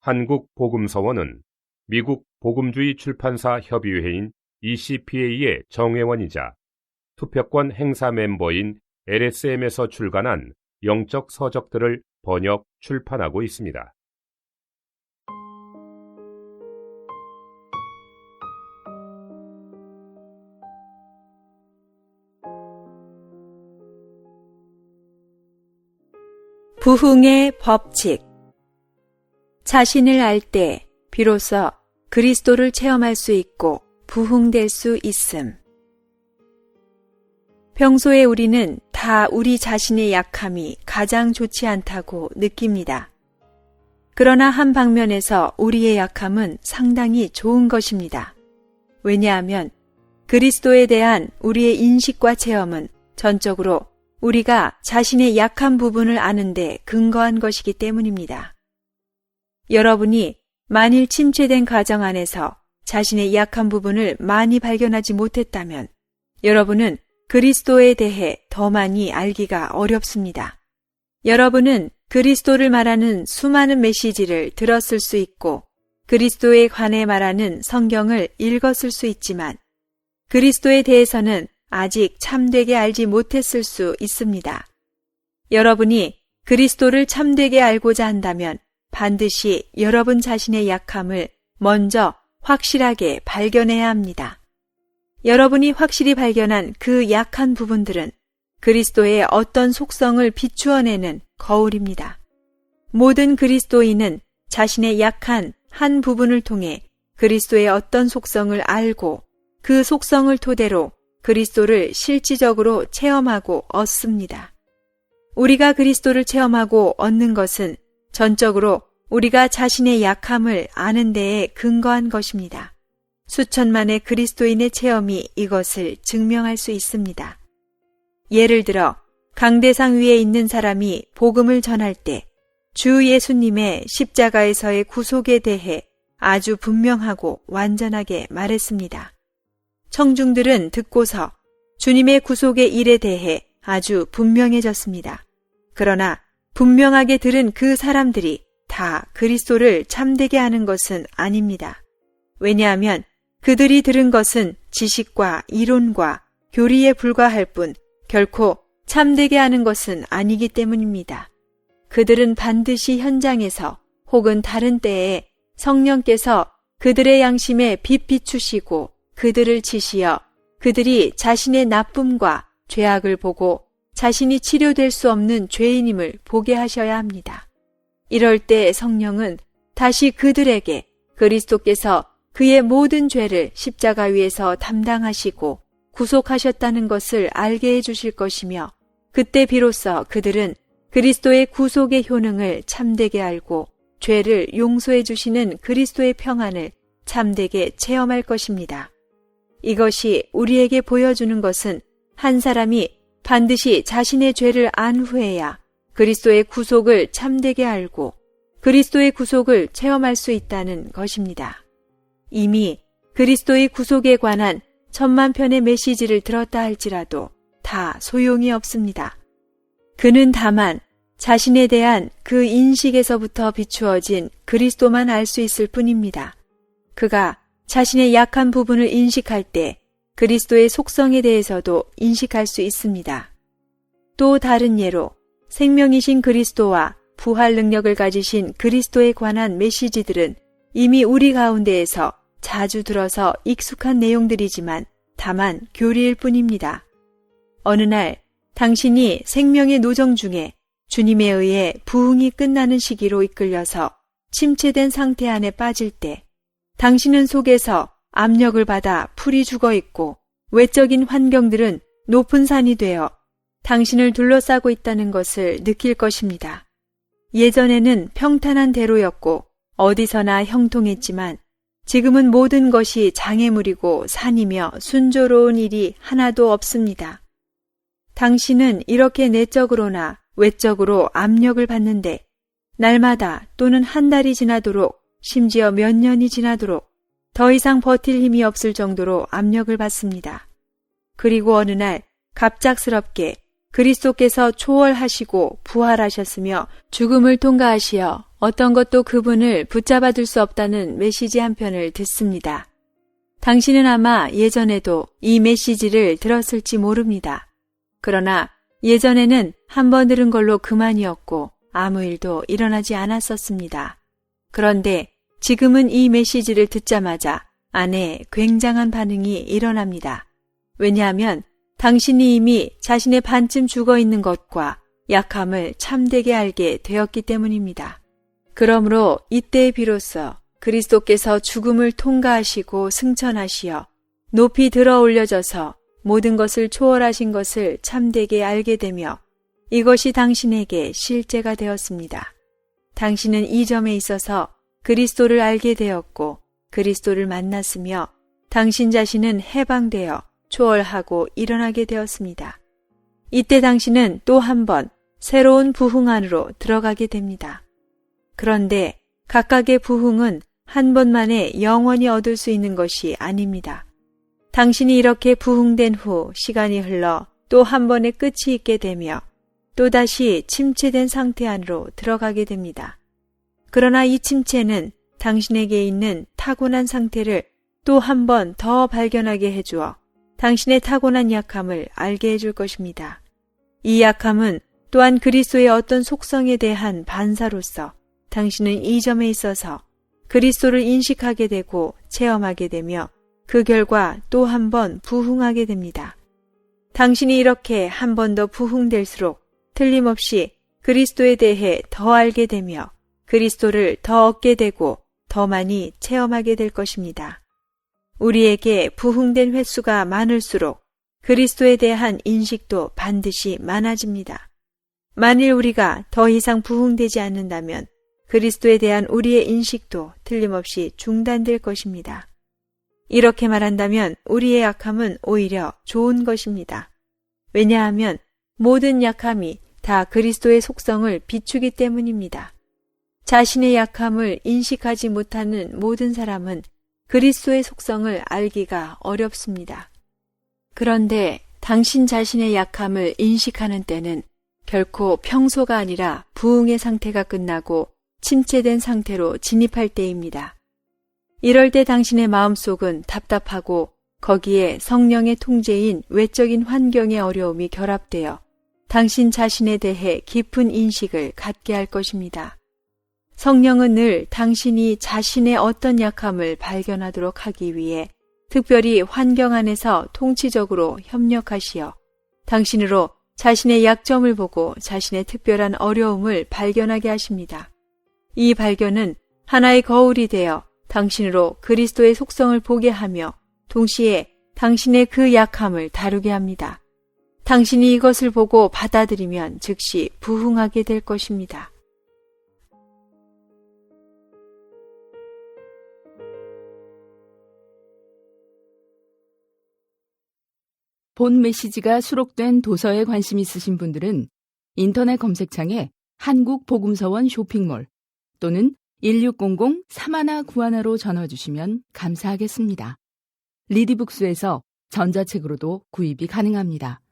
한국복음서원은 미국 복음주의 출판사 협의회인 ECPA의 정회원이자 투표권 행사 멤버인 LSM에서 출간한 영적 서적들을 번역, 출판하고 있습니다. 부흥의 법칙 자신을 알 때 비로소 그리스도를 체험할 수 있고 부흥될 수 있음. 평소에 우리는 다 우리 자신의 약함이 가장 좋지 않다고 느낍니다. 그러나 한 방면에서 우리의 약함은 상당히 좋은 것입니다. 왜냐하면 그리스도에 대한 우리의 인식과 체험은 전적으로 우리가 자신의 약한 부분을 아는데 근거한 것이기 때문입니다. 여러분이 만일 침체된 가정 안에서 자신의 약한 부분을 많이 발견하지 못했다면 여러분은 그리스도에 대해 더 많이 알기가 어렵습니다. 여러분은 그리스도를 말하는 수많은 메시지를 들었을 수 있고 그리스도에 관해 말하는 성경을 읽었을 수 있지만 그리스도에 대해서는 아직 참되게 알지 못했을 수 있습니다. 여러분이 그리스도를 참되게 알고자 한다면 반드시 여러분 자신의 약함을 먼저 확실하게 발견해야 합니다. 여러분이 확실히 발견한 그 약한 부분들은 그리스도의 어떤 속성을 비추어내는 거울입니다. 모든 그리스도인은 자신의 약한 한 부분을 통해 그리스도의 어떤 속성을 알고 그 속성을 토대로 그리스도를 실질적으로 체험하고 얻습니다. 우리가 그리스도를 체험하고 얻는 것은 전적으로 우리가 자신의 약함을 아는 데에 근거한 것입니다. 수천만의 그리스도인의 체험이 이것을 증명할 수 있습니다. 예를 들어 강대상 위에 있는 사람이 복음을 전할 때 주 예수님의 십자가에서의 구속에 대해 아주 분명하고 완전하게 말했습니다. 청중들은 듣고서 주님의 구속의 일에 대해 아주 분명해졌습니다. 그러나 분명하게 들은 그 사람들이 다 그리스도를 참되게 하는 것은 아닙니다. 왜냐하면 그들이 들은 것은 지식과 이론과 교리에 불과할 뿐 결코 참되게 하는 것은 아니기 때문입니다. 그들은 반드시 현장에서 혹은 다른 때에 성령께서 그들의 양심에 빛 비추시고 그들을 치시어 그들이 자신의 나쁨과 죄악을 보고 자신이 치료될 수 없는 죄인임을 보게 하셔야 합니다. 이럴 때 성령은 다시 그들에게 그리스도께서 그의 모든 죄를 십자가 위에서 담당하시고 구속하셨다는 것을 알게 해주실 것이며 그때 비로소 그들은 그리스도의 구속의 효능을 참되게 알고 죄를 용서해 주시는 그리스도의 평안을 참되게 체험할 것입니다. 이것이 우리에게 보여주는 것은 한 사람이 반드시 자신의 죄를 안 후에야 그리스도의 구속을 참되게 알고 그리스도의 구속을 체험할 수 있다는 것입니다. 이미 그리스도의 구속에 관한 천만 편의 메시지를 들었다 할지라도 다 소용이 없습니다. 그는 다만 자신에 대한 그 인식에서부터 비추어진 그리스도만 알 수 있을 뿐입니다. 그가 자신의 약한 부분을 인식할 때 그리스도의 속성에 대해서도 인식할 수 있습니다. 또 다른 예로 생명이신 그리스도와 부활 능력을 가지신 그리스도에 관한 메시지들은 이미 우리 가운데에서 자주 들어서 익숙한 내용들이지만 다만 교리일 뿐입니다. 어느 날 당신이 생명의 노정 중에 주님에 의해 부흥이 끝나는 시기로 이끌려서 침체된 상태 안에 빠질 때 당신은 속에서 압력을 받아 풀이 죽어 있고 외적인 환경들은 높은 산이 되어 당신을 둘러싸고 있다는 것을 느낄 것입니다. 예전에는 평탄한 대로였고 어디서나 형통했지만 지금은 모든 것이 장애물이고 산이며 순조로운 일이 하나도 없습니다. 당신은 이렇게 내적으로나 외적으로 압력을 받는데 날마다 또는 한 달이 지나도록 심지어 몇 년이 지나도록 더 이상 버틸 힘이 없을 정도로 압력을 받습니다. 그리고 어느 날 갑작스럽게 그리스도께서 초월하시고 부활하셨으며 죽음을 통과하시어 어떤 것도 그분을 붙잡아 둘 수 없다는 메시지 한 편을 듣습니다. 당신은 아마 예전에도 이 메시지를 들었을지 모릅니다. 그러나 예전에는 한 번 들은 걸로 그만이었고 아무 일도 일어나지 않았었습니다. 그런데 지금은 이 메시지를 듣자마자 안에 굉장한 반응이 일어납니다. 왜냐하면 당신이 이미 자신의 반쯤 죽어 있는 것과 약함을 참되게 알게 되었기 때문입니다. 그러므로 이때 비로소 그리스도께서 죽음을 통과하시고 승천하시어 높이 들어 올려져서 모든 것을 초월하신 것을 참되게 알게 되며 이것이 당신에게 실제가 되었습니다. 당신은 이 점에 있어서 그리스도를 알게 되었고 그리스도를 만났으며 당신 자신은 해방되어 초월하고 일어나게 되었습니다. 이때 당신은 또 한 번 새로운 부흥 안으로 들어가게 됩니다. 그런데 각각의 부흥은 한 번만에 영원히 얻을 수 있는 것이 아닙니다. 당신이 이렇게 부흥된 후 시간이 흘러 또 한 번의 끝이 있게 되며 또다시 침체된 상태 안으로 들어가게 됩니다. 그러나 이 침체는 당신에게 있는 타고난 상태를 또 한 번 더 발견하게 해주어 당신의 타고난 약함을 알게 해줄 것입니다. 이 약함은 또한 그리스도의 어떤 속성에 대한 반사로서 당신은 이 점에 있어서 그리스도를 인식하게 되고 체험하게 되며 그 결과 또 한 번 부흥하게 됩니다. 당신이 이렇게 한 번 더 부흥될수록 틀림없이 그리스도에 대해 더 알게 되며 그리스도를 더 얻게 되고 더 많이 체험하게 될 것입니다. 우리에게 부흥된 횟수가 많을수록 그리스도에 대한 인식도 반드시 많아집니다. 만일 우리가 더 이상 부흥되지 않는다면 그리스도에 대한 우리의 인식도 틀림없이 중단될 것입니다. 이렇게 말한다면 우리의 약함은 오히려 좋은 것입니다. 왜냐하면 모든 약함이 다 그리스도의 속성을 비추기 때문입니다. 자신의 약함을 인식하지 못하는 모든 사람은 그리스도의 속성을 알기가 어렵습니다. 그런데 당신 자신의 약함을 인식하는 때는 결코 평소가 아니라 부흥의 상태가 끝나고 침체된 상태로 진입할 때입니다. 이럴 때 당신의 마음속은 답답하고 거기에 성령의 통제인 외적인 환경의 어려움이 결합되어 당신 자신에 대해 깊은 인식을 갖게 할 것입니다. 성령은 늘 당신이 자신의 어떤 약함을 발견하도록 하기 위해 특별히 환경 안에서 통치적으로 협력하시어 당신으로 자신의 약점을 보고 자신의 특별한 어려움을 발견하게 하십니다. 이 발견은 하나의 거울이 되어 당신으로 그리스도의 속성을 보게 하며 동시에 당신의 그 약함을 다루게 합니다. 당신이 이것을 보고 받아들이면 즉시 부흥하게 될 것입니다. 본 메시지가 수록된 도서에 관심 있으신 분들은 인터넷 검색창에 한국복음서원 쇼핑몰 또는 1600-3191로 전화 주시면 감사하겠습니다. 리디북스에서 전자책으로도 구입이 가능합니다.